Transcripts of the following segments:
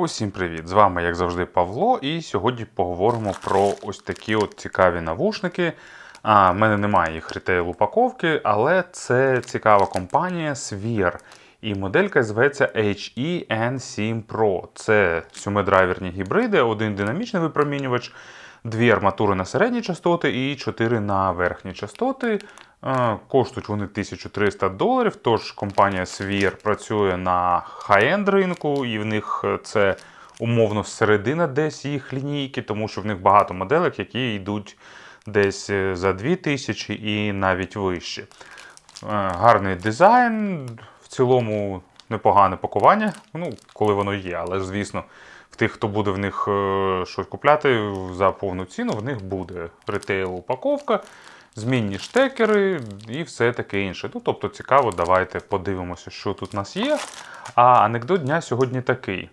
Усім привіт! З вами, як завжди, Павло, і сьогодні поговоримо про ось такі от цікаві навушники. А, в мене немає їх ретейл упаковки, але це цікава компанія Sphere. І моделька зветься HE-N7 Pro. Це сьомидрайверні гібриди, один динамічний випромінювач, дві арматури на середні частоти і чотири на верхні частоти. Коштують вони 1300 доларів. Тож компанія Sphere працює на хай-енд ринку, і в них е, це умовно середина десь їх лінійки, тому що в них багато моделек, які йдуть десь е, за 2000 і навіть вище. Е, Гарний дизайн, в цілому непогане пакування, ну, коли воно є, але звісно, в тих, хто буде в них щось купляти за повну ціну, в них буде ретейл упаковка, змінні штекери і все таке інше. Ну, тобто цікаво, давайте подивимося, що тут у нас є. А анекдот дня сьогодні такий: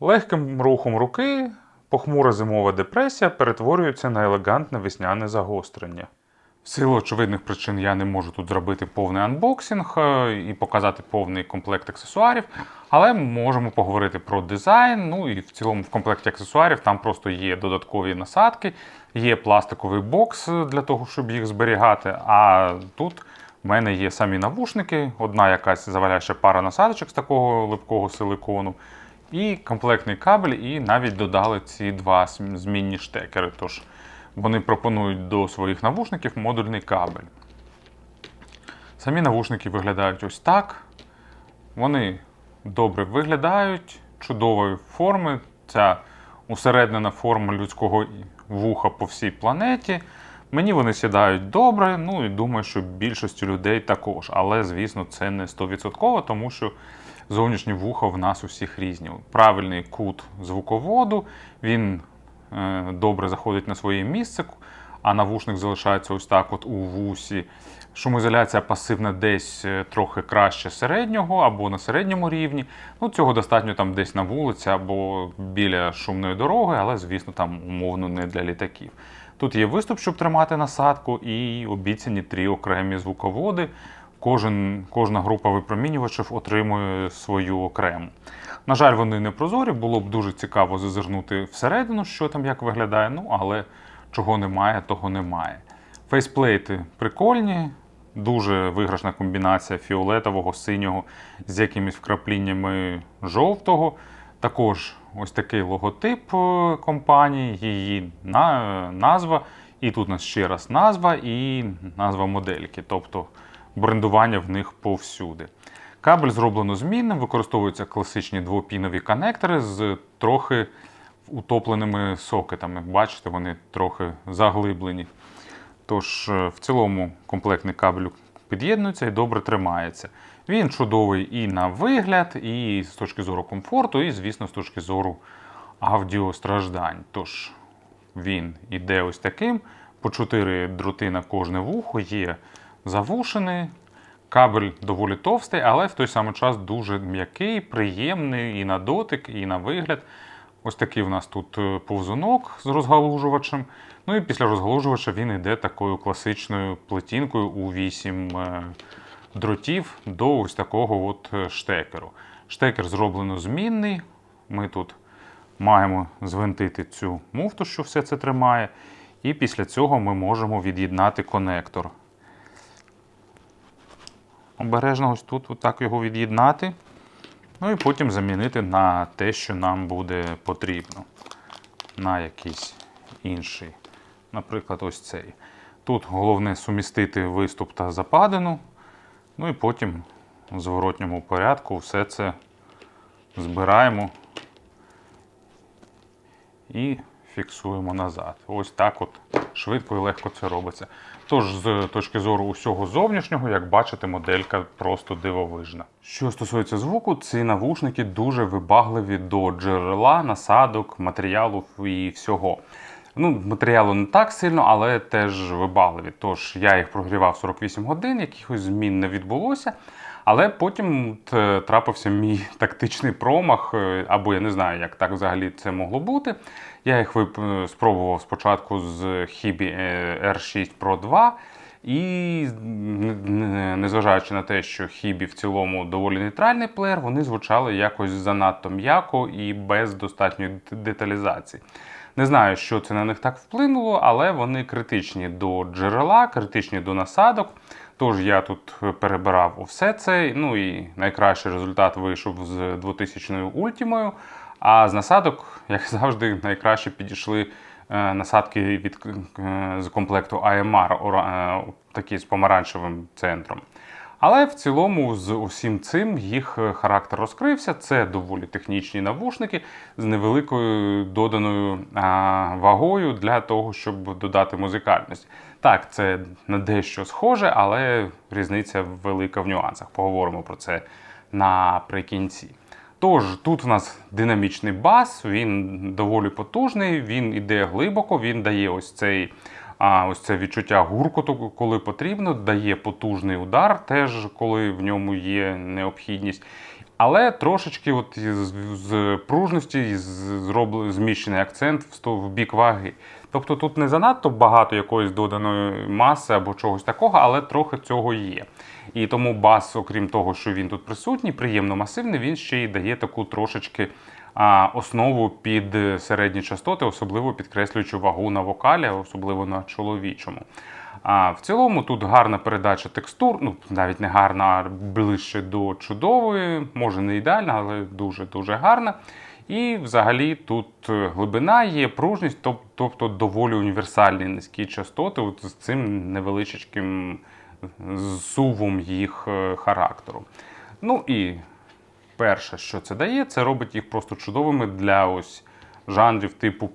легким рухом руки похмура зимова депресія перетворюється на елегантне весняне загострення. В силу очевидних причин я не можу тут зробити повний анбоксинг е, і показати повний комплект аксесуарів, але можемо поговорити про дизайн. Ну і в цілому в комплекті аксесуарів там просто є додаткові насадки, є пластиковий бокс для того, щоб їх зберігати. А тут в мене є самі навушники, одна якась заваляюча пара насадочок з такого липкого силикону. І комплектний кабель, і навіть додали ці два змінні штекери. Тож вони пропонують до своїх навушників модульний кабель. Самі навушники виглядають ось так. Вони добре виглядають, чудової форми. Ця усереднена форма людського вуха по всій планеті. Мені вони сідають добре, ну і думаю, що більшості людей також. Але, звісно, це не 100%, тому що зовнішні вуха в нас усіх різні. Правильний кут звуководу, він добре заходить на своє місце, а навушник залишається ось так от у вусі. Шумоізоляція пасивна десь е, трохи краще середнього або на середньому рівні. Ну, цього достатньо там десь на вулиці або біля шумної дороги, але, звісно, там умовно не для літаків. Тут є виступ, щоб тримати насадку, і обіцяні три окремі звуководи. Кожен, кожна група випромінювачів отримує свою окрему. На жаль, вони не прозорі, було б дуже цікаво зазирнути всередину, що там як виглядає, ну але чого немає, того немає. Фейсплейти прикольні, дуже виграшна комбінація фіолетового, синього з якимись вкрапліннями жовтого. Також ось такий логотип е, компанії, її назва. І тут у нас ще раз назва і назва модельки, тобто брендування в них повсюди. Кабель зроблено змінним, використовуються класичні двопінові конектори з трохи утопленими сокетами. Бачите, вони трохи заглиблені. Тож, е, в цілому комплектний кабель під'єднується і добре тримається. Він чудовий і на вигляд, і з точки зору комфорту, і, звісно, з точки зору аудіостраждань. Тож він іде ось таким. По 4 дроти на кожне вухо є завушений. Кабель доволі товстий, але в той самий час дуже м'який, приємний і на дотик, і на вигляд. Ось такий в нас тут е, повзунок з розгалужувачем. Ну і після розгалужувача він йде такою класичною плетінкою у 8 е, дротів до ось такого от е, штекеру. Штекер зроблено змінний. Ми тут маємо звинтити цю муфту, що все це тримає. І після цього ми можемо від'єднати конектор. Обережно ось тут отак його від'єднати. Ну і потім замінити на те, що нам буде потрібно. На якийсь інший. Наприклад, ось цей. Тут головне сумістити виступ та западину. Ну і потім у зворотньому порядку все це збираємо і фіксуємо назад. Ось так от швидко і легко це робиться. Тож, з точки зору усього зовнішнього, як бачите, моделька просто дивовижна. Що стосується звуку, ці навушники дуже вибагливі до джерела, насадок, матеріалу і всього. Ну, матеріалу не так сильно, але теж вибагливі. Тож я їх прогрівав 48 годин, якихось змін не відбулося. Але потім трапився мій тактичний промах, е, або я не знаю, як так взагалі це могло бути. Я їх е, спробував спочатку з е, R6 Pro 2. І незважаючи на те, що хібі в цілому доволі нейтральний плеєр, вони звучали якось занадто м'яко і без достатньої деталізації. Не знаю, що це на них так вплинуло, але вони критичні до джерела, критичні до насадок. Тож я тут перебирав все це. Ну і найкращий результат вийшов з 2000 ультімою. А з насадок, як завжди, найкраще підійшли е, насадки від е, з комплекту AMR, е, такі з помаранчевим центром. Але в цілому з усім цим їх е, характер розкрився. Це доволі технічні навушники з невеликою доданою вагою для того, щоб додати музикальність. Так, це на дещо схоже, але різниця велика в нюансах. Поговоримо про це наприкінці. Тож тут в нас динамічний бас, він доволі потужний, він іде глибоко, він дає ось цей. А ось це відчуття гуркоту, коли потрібно, дає потужний удар, теж коли в ньому є необхідність. Але трошечки от з, з пружності зроблений зміщений акцент в бік ваги. Тобто тут не занадто багато якоїсь доданої маси або чогось такого, але трохи цього є. І тому бас, окрім того, що він тут присутній, приємно масивний, він ще й дає таку трошечки а, основу під середні частоти, особливо підкреслюючи вагу на вокалі, особливо на чоловічому. А в цілому тут гарна передача текстур, ну навіть не гарна, а ближче до чудової, може не ідеальна, але дуже-дуже гарна. І взагалі тут е, глибина є, пружність, тобто доволі універсальні низькі частоти от з цим невеличким зсувом їх е, характеру. Ну і перше, що це дає, це робить їх просто чудовими для ось жанрів типу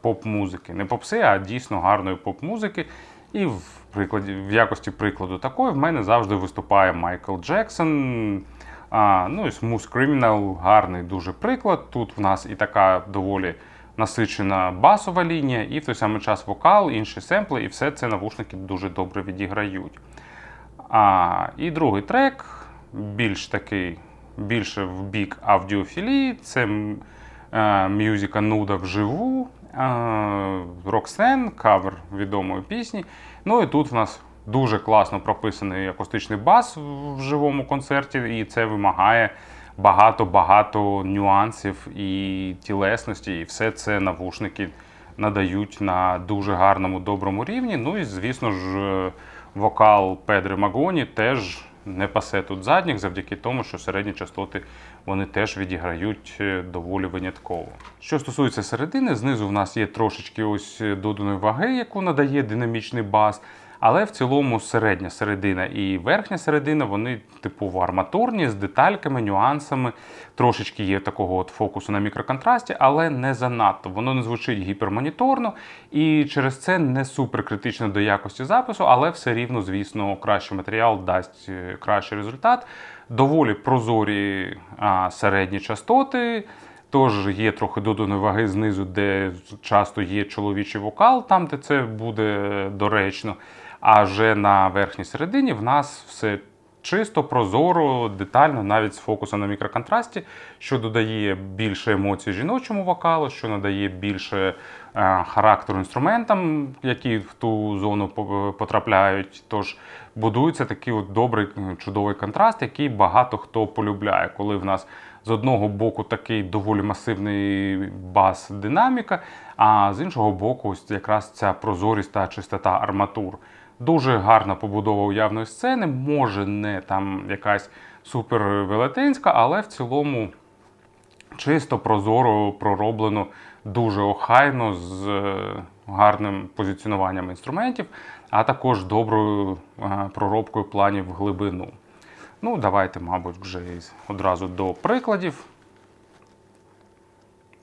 поп-музики. Не попси, а дійсно гарної поп-музики. І в, прикладі, в якості прикладу такої в мене завжди виступає Майкл Джексон. А, ну і Smooth Criminal гарний дуже приклад. Тут в нас і така доволі насичена басова лінія, і в той самий час вокал, інші семпли, і все це навушники дуже добре відіграють. А, і другий трек більш такий, більше в бік аудіофілії. Це е, мюзика Нуда вживу, Роксен, кавер відомої пісні. Ну і тут в нас дуже класно прописаний акустичний бас в живому концерті, і це вимагає багато-багато нюансів і тілесності, і все це навушники надають на дуже гарному доброму рівні. Ну і звісно ж, е, вокал Педри Магоні теж не пасе тут задніх, завдяки тому, що середні частоти вони теж відіграють е, доволі винятково. Що стосується середини, знизу в нас є трошечки ось доданої ваги, яку надає динамічний бас. Але в цілому середня середина і верхня середина вони типово арматурні з детальками, нюансами. Трошечки є такого от фокусу на мікроконтрасті, але не занадто. Воно не звучить гіпермоніторно і через це не супер критично до якості запису, але все рівно, звісно, кращий матеріал дасть е, кращий результат. Доволі прозорі а, середні частоти. Тож є трохи доданої ваги знизу, де часто є чоловічий вокал, там де це буде доречно. А вже на верхній середині в нас все чисто, прозоро, детально, навіть з фокусом на мікроконтрасті, що додає більше емоцій жіночому вокалу, що надає більше е, характеру інструментам, які в ту зону по- потрапляють. Тож будується такий от добрий, е, чудовий контраст, який багато хто полюбляє, коли в нас з одного боку такий доволі масивний бас динаміка, а з іншого боку, ось якраз ця прозорість та чистота арматур. Дуже гарна побудова уявної сцени, може не там якась супер велетенська, але в цілому чисто, прозоро пророблено, дуже охайно з е, гарним позиціонуванням інструментів, а також доброю е, проробкою планів в глибину. Ну, давайте, мабуть, вже одразу до прикладів.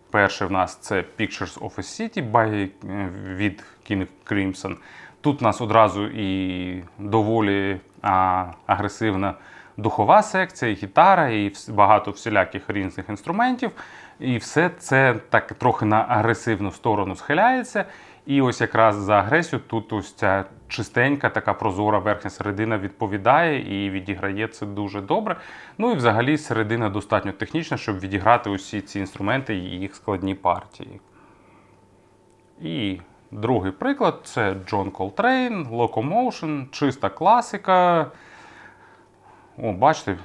Перший в нас це Pictures of a City by, е, від King Crimson. Тут нас одразу і доволі а, агресивна духова секція, і гітара, і багато всіляких різних інструментів. І все це так трохи на агресивну сторону схиляється. І ось якраз за агресію тут ось ця чистенька, така прозора верхня середина відповідає і відіграє це дуже добре. Ну і взагалі середина достатньо технічна, щоб відіграти усі ці інструменти і їх складні партії. І Другий приклад це John Coltrane, Locomotion, чиста класика. О, бачите,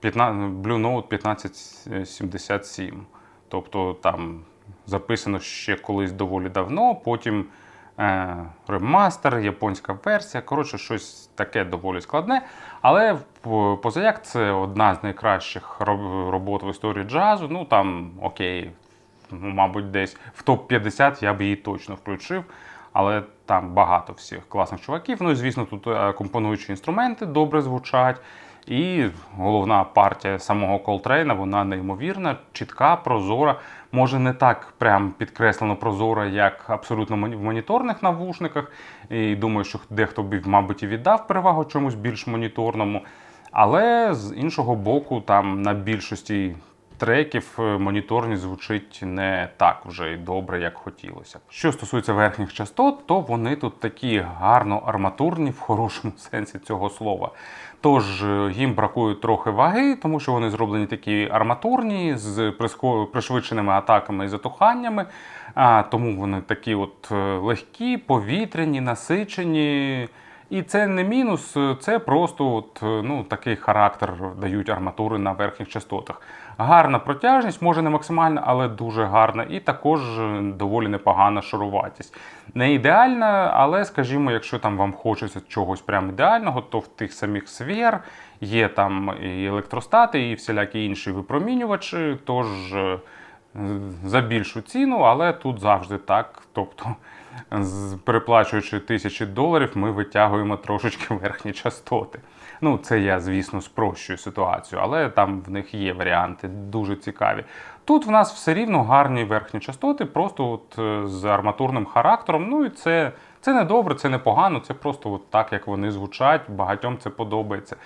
15, Blue Note 1577. Тобто там записано ще колись доволі давно, потім е, ремастер, японська версія. Коротше, щось таке доволі складне. Але позаяк це одна з найкращих робот в історії джазу. Ну там окей, ну, мабуть, десь в топ-50 я б її точно включив. Але там багато всіх класних чуваків. Ну і звісно, тут е, компонуючі інструменти добре звучать. І головна партія самого Колтрейна, вона неймовірна, чітка, прозора. Може не так прям підкреслено прозора, як абсолютно в моніторних навушниках. І думаю, що дехто б, мабуть, і віддав перевагу чомусь більш моніторному. Але з іншого боку, там на більшості треків е, моніторність звучить не так вже й добре, як хотілося. Що стосується верхніх частот, то вони тут такі гарно арматурні в хорошому сенсі цього слова. Тож е, їм бракує трохи ваги, тому що вони зроблені такі арматурні з пришвидшеними атаками і затуханнями. А, тому вони такі от е, легкі, повітряні, насичені. І це не мінус, це просто от, е, ну, такий характер дають арматури на верхніх частотах. Гарна протяжність, може не максимальна, але дуже гарна, і також е, доволі непогана шаруватість. Не ідеальна, але, скажімо, якщо там вам хочеться чогось прям ідеального, то в тих самих сфер є там і електростати, і всілякі інші випромінювачі. Тож е, за більшу ціну, але тут завжди так. Тобто, переплачуючи тисячі доларів, ми витягуємо трошечки верхні частоти. Ну, це я, звісно, спрощую ситуацію, але там в них є варіанти дуже цікаві. Тут в нас все рівно гарні верхні частоти, просто от е, з арматурним характером. Ну і це, це не добре, це не погано, це просто от так, як вони звучать. Багатьом це подобається.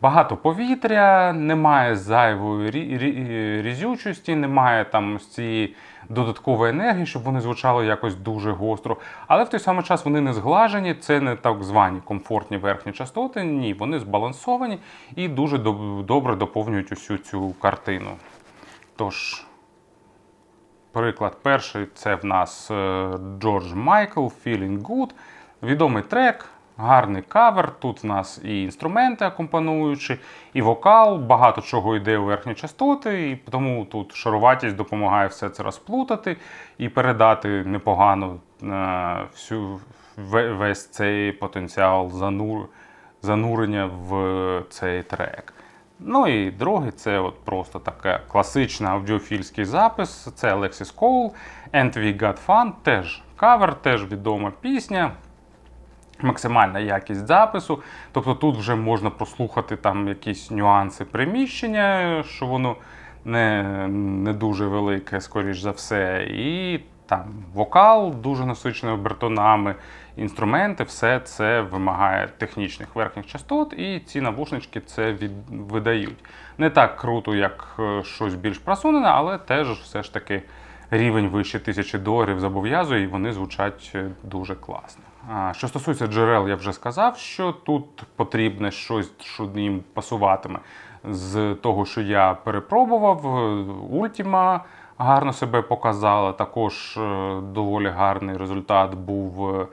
Багато повітря, немає зайвої рі- рі- різючості, немає там цієї додаткової енергії, щоб вони звучали якось дуже гостро. Але в той самий час вони не зглажені, це не так звані комфортні верхні частоти. Ні, вони збалансовані і дуже добре доповнюють усю цю картину. Тож, Приклад перший це в нас е, Джордж Майкл Feeling Good. Відомий трек, гарний кавер. Тут в нас і інструменти акомпануючі, і вокал, багато чого йде у верхні частоти, і тому тут шаруватість допомагає все це розплутати і передати непогано е, всю, весь цей потенціал занур, занурення в цей трек. Ну і другий це от просто така класична аудіофільський запис. Це Alexis Cole, And We Got Fun, теж кавер, теж відома пісня. Максимальна якість запису. Тобто тут вже можна прослухати там якісь нюанси приміщення, що воно не, не дуже велике, скоріш за все. І там вокал дуже насичений обертонами, інструменти, все це вимагає технічних верхніх частот, і ці навушнички це від, видають. Не так круто, як е, щось більш просунене, але теж все ж таки рівень вище тисячі доларів зобов'язує, і вони звучать е, дуже класно. Що стосується джерел, я вже сказав, що тут потрібне щось, що їм пасуватиме. З того, що я перепробував, Ультіма Ultima гарно себе показала. Також е, доволі гарний результат був е,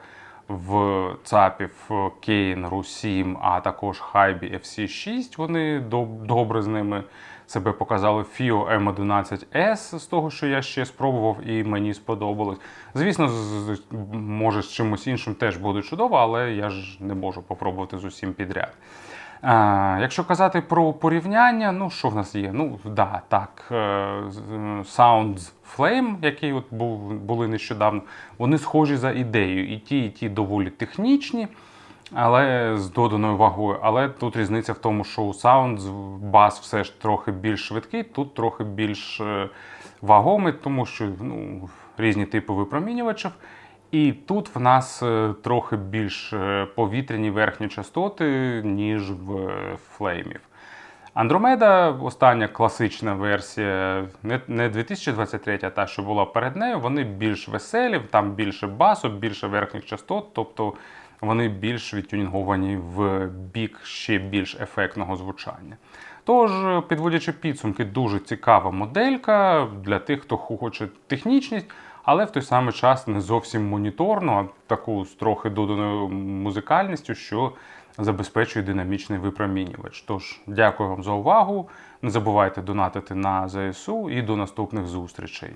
в ЦАПів Кейн, Ру-7, а також Хайбі FC6. Вони доб- добре з ними себе показали. Фіо M11S, з того, що я ще спробував, і мені сподобалось. Звісно, може з чимось іншим теж буде чудово, але я ж не можу попробувати з усім підряд. А, якщо казати про порівняння, ну що в нас є? Ну, да, так, е, е, Sounds Flame, які от були нещодавно, вони схожі за ідеєю. І ті, і ті доволі технічні, але з доданою вагою. Але тут різниця в тому, що у Sounds бас все ж трохи більш швидкий, тут трохи більш е, вагомий, тому що ну, різні типи випромінювачів. І тут в нас е, трохи більш е, повітряні верхні частоти, ніж в е, флеймів. Андромеда, остання класична версія, не, не 2023, а та, що була перед нею, вони більш веселі, там більше басу, більше верхніх частот, тобто вони більш відтюнінговані в бік ще більш ефектного звучання. Тож, підводячи підсумки, дуже цікава моделька для тих, хто хоче технічність, але в той самий час не зовсім моніторну, а таку з трохи доданою музикальністю, що забезпечує динамічний випромінювач. Тож, дякую вам за увагу. Не забувайте донатити на ЗСУ і до наступних зустрічей.